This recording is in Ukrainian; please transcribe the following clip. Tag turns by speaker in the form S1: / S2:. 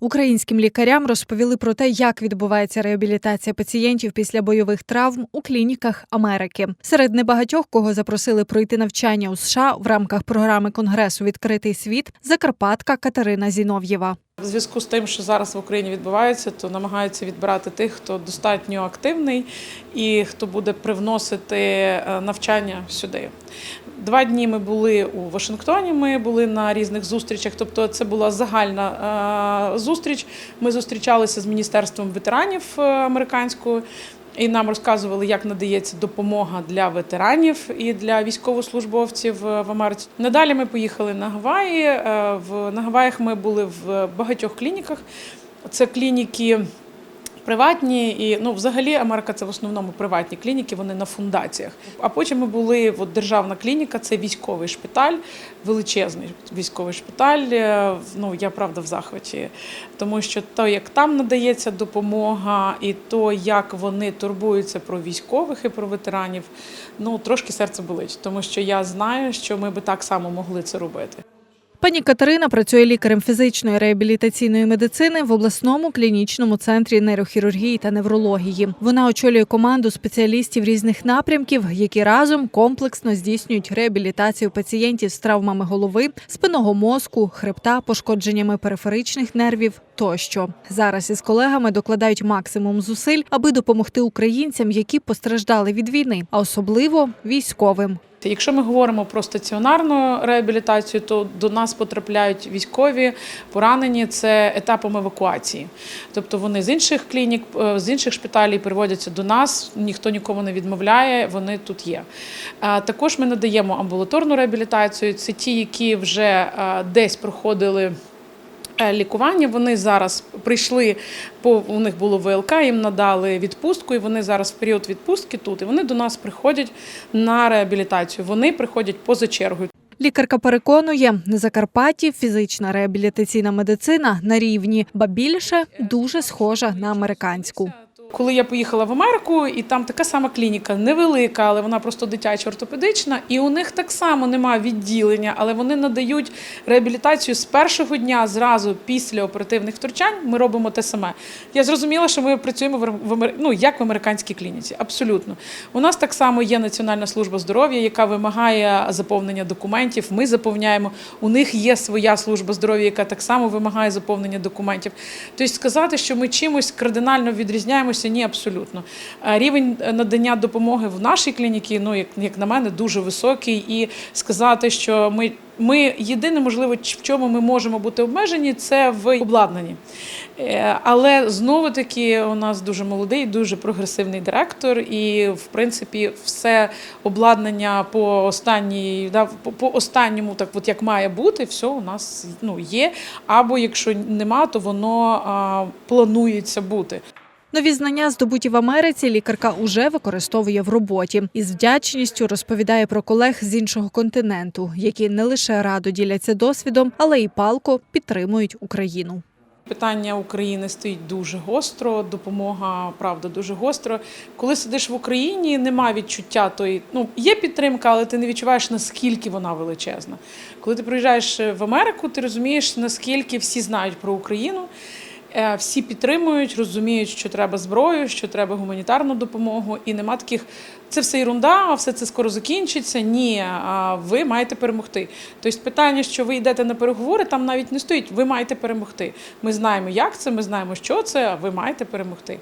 S1: Українським лікарям розповіли про те, як відбувається реабілітація пацієнтів після бойових травм у клініках Америки. Серед небагатьох, кого запросили пройти навчання у США в рамках програми Конгресу Відкритий світ Закарпатка Катерина Зінов'єва.
S2: В зв'язку з тим, що зараз в Україні відбувається, то намагаються відбирати тих, хто достатньо активний і хто буде привносити е, навчання сюди. Два дні ми були у Вашингтоні. Ми були на різних зустрічах. Тобто, це була загальна е, зустріч. Ми зустрічалися з міністерством ветеранів е, американського. І нам розказували, як надається допомога для ветеранів і для військовослужбовців е, в Америці. Надалі ми поїхали на Гаваї. В на Гаваях ми були в багатьох клініках. Це клініки. Приватні і ну, взагалі Америка це в основному приватні клініки, вони на фундаціях. А потім ми були от, державна клініка, це військовий шпиталь, величезний військовий шпиталь. Е, Ну я правда в захваті, тому що то, як там надається допомога, і то, як вони турбуються про військових і про ветеранів, ну трошки серце болить, тому що я знаю, що ми би так само могли це робити.
S1: Пані Катерина працює лікарем фізичної реабілітаційної медицини в обласному клінічному центрі нейрохірургії та неврології. Вона очолює команду спеціалістів різних напрямків, які разом комплексно здійснюють реабілітацію пацієнтів з травмами голови, спинного мозку, хребта, пошкодженнями периферичних нервів тощо. Зараз із колегами докладають максимум зусиль, аби допомогти українцям, які постраждали від війни, а особливо військовим.
S2: Якщо ми говоримо про стаціонарну реабілітацію, то до нас потрапляють військові поранені це етапом евакуації. Тобто вони з інших клінік, е, з інших шпиталів переводяться до нас, ніхто нікому не відмовляє, вони тут є. Також ми надаємо амбулаторну реабілітацію. Це ті, які вже десь проходили. Е, Лікування вони зараз прийшли по у них було ВЛК, їм надали відпустку, і вони зараз в період відпустки тут. І вони до нас приходять на реабілітацію. Вони приходять поза чергою.
S1: Лікарка переконує, на Закарпатті фізична реабілітаційна медицина на рівні, ба більше дуже схожа на американську.
S2: Коли я поїхала в Америку, і там така сама клініка, невелика, але вона просто дитяча ортопедична, і у них так само немає відділення, але вони надають реабілітацію з першого дня, зразу після оперативних втручань. Ми робимо те саме. Я зрозуміла, що ми працюємо в Амер- ну, як в американській клініці. Абсолютно. У нас так само є Національна служба здоров'я, яка вимагає заповнення документів. Ми заповняємо. У них є своя служба здоров'я, яка так само вимагає заповнення документів. Тобто сказати, що ми чимось кардинально відрізняємося, ні, абсолютно. Е, Рівень надання допомоги в нашій клініці, ну як, як на мене, дуже високий. І сказати, що ми. Ми єдине, можливо, в чому ми можемо бути обмежені, це в обладнанні. Е, Але знову таки у нас дуже молодий, дуже прогресивний директор, і в принципі все обладнання по останній, да, по останньому, так от як має бути, все у нас ну, є. Або якщо нема, то воно а, планується бути.
S1: Нові знання, здобуті в Америці, лікарка уже використовує в роботі і з вдячністю розповідає про колег з іншого континенту, які не лише радо діляться досвідом, але й палко підтримують Україну.
S2: Питання України стоїть дуже гостро, допомога правда дуже гостро. Коли сидиш в Україні, немає відчуття тої. Ну є підтримка, але ти не відчуваєш наскільки вона величезна. Коли ти приїжджаєш в Америку, ти розумієш наскільки всі знають про Україну. Е, Всі підтримують, розуміють, що треба зброю, що треба гуманітарну допомогу, і нема таких. Це все ерунда, все це скоро закінчиться. Ні, ви маєте перемогти. Тобто питання, що ви йдете на переговори, там навіть не стоїть. Ви маєте перемогти. Ми знаємо, як це, ми знаємо, що це, а ви маєте перемогти.